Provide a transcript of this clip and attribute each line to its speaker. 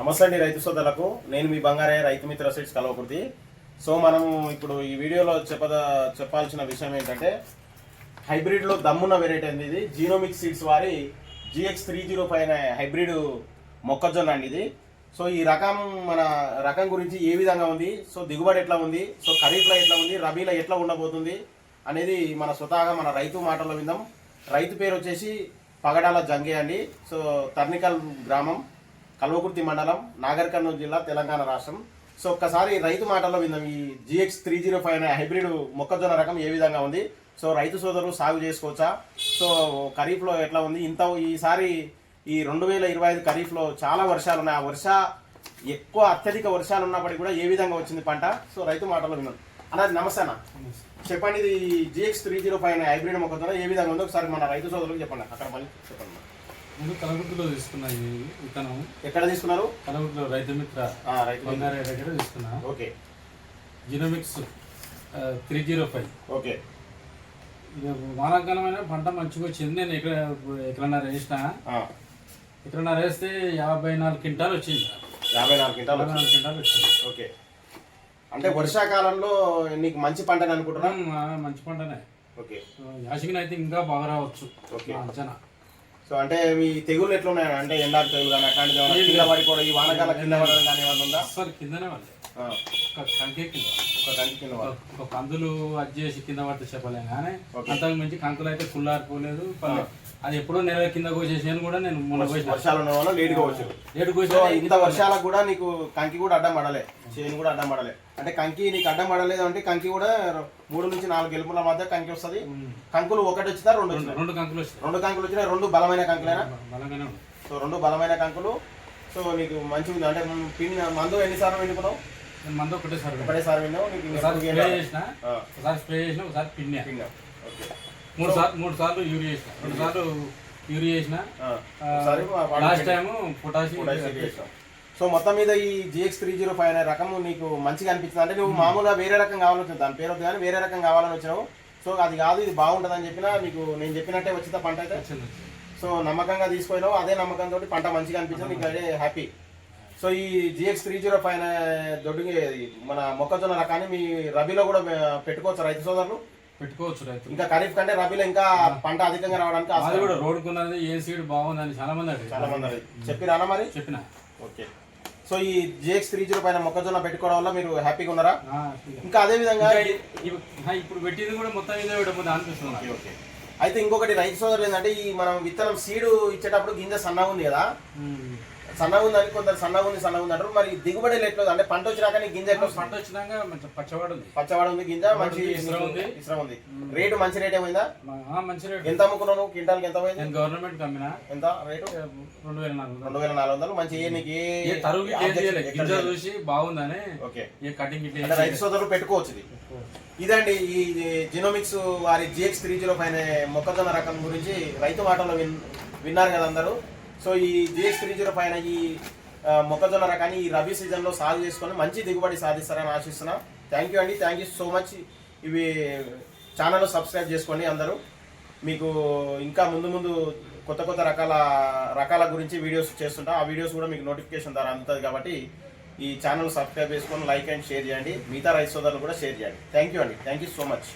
Speaker 1: నమస్తే అండి రైతు సోదరులకు. నేను మీ బంగారయ్య రైతు మిత్ర సీట్స్ కలవకృతి సో మనము ఇప్పుడు ఈ వీడియోలో చెప్పద చెప్పాల్సిన విషయం ఏంటంటే హైబ్రిడ్లో దమ్మున్న వెరైటీ అండి ఇది? జీనోమిక్ సీడ్స్ వారి GX three zero five hybrid మొక్కజొన్న అండి ఇది. సో ఈ రకం మన రకం గురించి ఏ విధంగా ఉంది? సో దిగుబడి ఎట్లా ఉంది? సో ఖరీఫ్లో ఎట్లా ఉంది? రబీలో ఎట్లా ఉండబోతుంది? అనేది మన స్వతహాగా మన రైతు మాటల్లో విందాం. రైతు పేరు వచ్చేసి పగడాల జంగే అండి. సో తర్నికల్ గ్రామం. కల్వకుర్తి మండలం నాగర్ కర్నూలు జిల్లా తెలంగాణ రాష్ట్రం. సో ఒక్కసారి రైతు మాటల్లో విందాం. ఈ జిఎక్స్ త్రీ జీరో ఫైవ్ అనే హైబ్రిడ్ మొక్కజొన్న రకం ఏ విధంగా ఉంది? సో రైతు సోదరులు సాగు చేసుకోవచ్చా? సో ఖరీఫ్లో ఎట్లా ఉంది? ఇంత ఈసారి ఈ రెండు వేల ఇరవై ఐదు ఖరీఫ్లో చాలా వర్షాలు ఉన్నాయి. ఆ వర్ష ఎక్కువ అత్యధిక వర్షాలు ఉన్నప్పటికీ కూడా ఏ విధంగా వచ్చింది పంట? సో రైతు మాటల్లో విన్నాం అన్నది నమస్తే అన్న. చెప్పండి ఇది జిఎక్స్ త్రీ జీరో ఫైవ్ అనే హైబ్రిడ్ మొక్కజొన్న ఏ విధంగా ఉందో? ఒకసారి మన రైతు సోదరులకు చెప్పండి. అక్కడ మళ్ళీ చెప్పండి.
Speaker 2: నేను కలగుట్టులో తీసుకున్నా ఈ విత్తనం.
Speaker 1: ఎక్కడ తీసుకున్నారు?
Speaker 2: కలగుట్టులో రైతు మిత్ర బంగారయ్య దగ్గర తీసుకున్నా.
Speaker 1: Okay.
Speaker 2: Genomics three zero five
Speaker 1: okay.
Speaker 2: వానాకాలమైన పంట మంచిగా వచ్చింది. నేను ఇక్కడ ఎక్కడన్నా వేసిన ఎక్కడన్నా వేస్తే యాభై నాలుగు క్వింటాలు వచ్చింది.
Speaker 1: యాభై నాలుగు క్వింటాలు
Speaker 2: యాభై నాలుగు క్వింటాలు వచ్చింది.
Speaker 1: ఓకే. అంటే వర్షాకాలంలో నీకు మంచి పంటని అనుకుంటున్నా?
Speaker 2: ఉమ్, ఆ, మంచి పంటనే.
Speaker 1: ఓకే.
Speaker 2: యాసిగిన అయితే ఇంకా బాగా రావచ్చు.
Speaker 1: ఓకే.
Speaker 2: అంచనా.
Speaker 1: సో అంటే మీ తెగుళ్ళు ఎట్లున్నాయి అంటే ఎండాకు తెగులు కానీ అట్లాంటిది ఏమైనా కింద పడిపోవడం ఈ వానకాల కింద పడడం కానీ ఏమైనా ఉందా?
Speaker 2: అసలు కిందనే ఒక కంకే కింద
Speaker 1: ఒక కంటి కింద
Speaker 2: ఒక-
Speaker 1: పడ-
Speaker 2: ఒక కందులు అది చేసి కింద పడితే చెప్పలేం కానీ. అంతకు మించి కంకులు అయితే కుళ్ళారిపోలేదు పల్లె అది ఎప్పుడో నెల కింద కోసేసాను కూడా నేను మొన్న
Speaker 1: వర్షాలు ఉన్న ఇంత వర్షాలకు కూడా నీకు కంకి కూడా అడ్డం పడలే. చేను కూడా అడ్డం పడలే. అంటే కంకి నీకు అడ్డం పడలేదు అంటే కంకి కూడా మూడు నుంచి నాలుగు గెలుపుల మధ్య కంకి వస్తుంది. కంకులు ఒకటి వచ్చినా రెండు
Speaker 2: రెండు కంకులు వచ్చినాయి
Speaker 1: రెండు కంకులు వచ్చినాయి రెండు బలమైన కంకులేనా?
Speaker 2: బలంగానే ఉంది
Speaker 1: సో రెండు బలమైన కంకులు. సో నీకు మంచిగా ఉంది అంటే పిన్ మందు ఎన్నిసార్లు వెండుకున్నావు
Speaker 2: నేను మందు ఒకటేసారి.
Speaker 1: ఒకటేసారి విన్నావు నీకు
Speaker 2: ఒకసారి స్ప్రే? చేసిన ఒకసారి స్ప్రే చేసిన ఒకసారి పిన్నా.
Speaker 1: ఓకే.
Speaker 2: మూడు సార్లు మూడు సార్లు యూరియా చేసిన. రెండు సార్లు యూరియా చేసిన లాస్ట్ టైం పొటాషియం.
Speaker 1: సో మొత్తం మీద ఈ జిఎక్స్ త్రీ జీరో ఫైవ్ అనే రకం నీకు మంచిగా అనిపించింది? అంటే నువ్వు మామూలుగా వేరే రకం కావాలని వచ్చింది దాని పేరు వద్దు కానీ వేరే రకం కావాలని వచ్చినావు. సో అది కాదు ఇది బాగుంటుంది అని చెప్పినా నీకు నేను చెప్పినట్టే వచ్చిందా పంట అయితే. సో నమ్మకంగా తీసుకుపోయినావు అదే నమ్మకంతో పంట మంచిగా అనిపించింది నీకు అదే హ్యాపీ. సో ఈ జిఎక్స్ త్రీ జీరో ఫైవ్ దొడ్డుకి మన మొక్కజొన్న రకాన్ని మీ రబీలో కూడా పెట్టుకోవచ్చు రైతు సోదరులు
Speaker 2: పెట్టుకోవచ్చు రైతులు
Speaker 1: ఇంకా ఖరీఫ్ కంటే రబీలో ఇంకా పంట అధికంగా రావడానికి
Speaker 2: అది
Speaker 1: ఆస్కారం
Speaker 2: కూడా రోడ్డుకున్నది ఏ సీడ్ బాగుందని చాలా మంది
Speaker 1: చాలా మంది. చెప్పిరానా మరి
Speaker 2: చెప్పిన
Speaker 1: ఓకే సో ఈ జిఎక్స్ త్రీ జీరో పైన మొక్కజొన్న పెట్టుకోవడం వల్ల మీరు హ్యాపీగా ఉన్నారా
Speaker 2: ఇక.
Speaker 1: అదే విధంగా
Speaker 2: ఇప్పుడు పెట్టింది కూడా మొత్తం ఇదే అనిపిస్తుంది.
Speaker 1: ఓకే. అయితే ఇంకొకటి రైతు సోదరులు ఏంటంటే ఈ మనం విత్తనం సీడు ఇచ్చేటప్పుడు గింజ సన్నగా ఉంది కదా. సన్నగా ఉందని కొందరు సన్నగా ఉంది సన్నగా ఉంది అంటారు. మరి దిగుబడి ఎట్లా అంటే పంట వచ్చినాక నీ గింజ ఎట్లా?
Speaker 2: పంట వచ్చినాక మంచి పచ్చవాడు ఉంది.
Speaker 1: పచ్చవాడ ఉంది గింజ మంచి
Speaker 2: ఇస్రం ఉంది.
Speaker 1: రేటు మంచి రేట్ ఏమైందా?
Speaker 2: మంచి రేటు.
Speaker 1: ఎంత అమ్ముకున్నావు నువ్వు? క్వింటాల్కి ఎంత పోయింది?
Speaker 2: గవర్నమెంట్ కమ్మిన
Speaker 1: ఎంత రేటు?
Speaker 2: రెండు వేల నాలుగు.
Speaker 1: రెండు వేల నాలుగు వందలు. మంచి నీకు
Speaker 2: తరుగు గింజ. చూసి బాగుందని
Speaker 1: ఓకే.
Speaker 2: ఏ కటింగ్
Speaker 1: రైతు సోదరులు పెట్టుకోవచ్చు ఇది. ఇదండి ఈ జినోమిక్స్ వారి జిఎక్స్ త్రీ జీరో పైన మొక్కజొన్న రకం గురించి రైతు మాటల్లో విన్ విన్నారు కదా అందరూ. సో ఈ జిఎక్స్ త్రీ జీరో పైన ఈ మొక్కజొన్న రకాన్ని ఈ రబీ సీజన్లో సాగు చేసుకొని మంచి దిగుబడి సాధిస్తారని ఆశిస్తున్నా. థ్యాంక్ యూ అండి. థ్యాంక్ యూ సో మచ్ ఇవి ఛానల్ సబ్స్క్రైబ్ చేసుకోండి అందరూ. మీకు ఇంకా ముందు ముందు కొత్త కొత్త రకాల రకాల గురించి వీడియోస్ చేస్తుంటా. ఆ వీడియోస్ కూడా మీకు నోటిఫికేషన్ ద్వారా అందుతుంది కాబట్టి ఈ ఛానల్ సబ్స్క్రైబ్ చేసుకొని లైక్ అండ్ షేర్ చేయండి. మిగతా రైతు సోదరులు కూడా షేర్ చేయండి. థ్యాంక్ యూ అండి. Thank you so much